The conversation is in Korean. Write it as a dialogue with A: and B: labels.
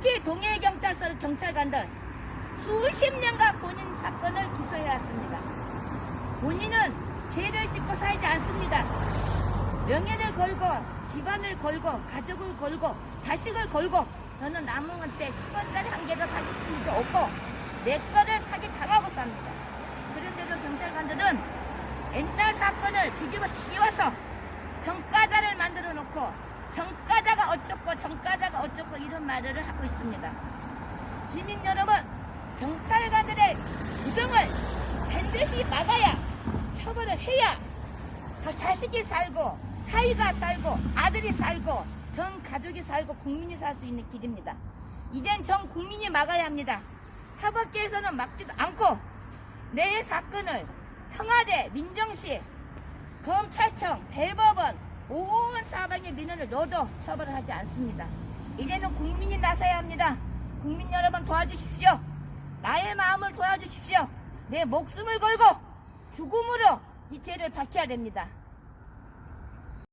A: 특히 동해경찰서 경찰관들 수십 년간 본인 사건을 기소해왔습니다. 본인은 죄를 짓고 살지 않습니다. 명예를 걸고 집안을 걸고 가족을 걸고 자식을 걸고 저는 남한테 10원짜리 한 개도 사기친 적이 없고 내 거를 사기 당하고 삽니다. 그런데도 경찰관들은 옛날 사건을 뒤집어 씌워서 정가자를 만들어 놓고 정가자가 어쩌고 정가자가 어쩌고 이런 말을 하고 있습니다. 시민 여러분, 경찰관들의 부정을 반드시 막아야 처벌을 해야 더 자식이 살고 사위가 살고 아들이 살고 전 가족이 살고 국민이 살 수 있는 길입니다. 이젠 전 국민이 막아야 합니다. 사법계에서는 막지도 않고 내 사건을 청와대, 민정시, 검찰청, 대법원 온 사방의 민원을 넣어도 처벌을 하지 않습니다. 이제는 국민이 나서야 합니다. 국민 여러분 도와주십시오. 나의 마음을 도와주십시오. 내 목숨을 걸고 죽음으로 이 죄를 밝혀야 됩니다.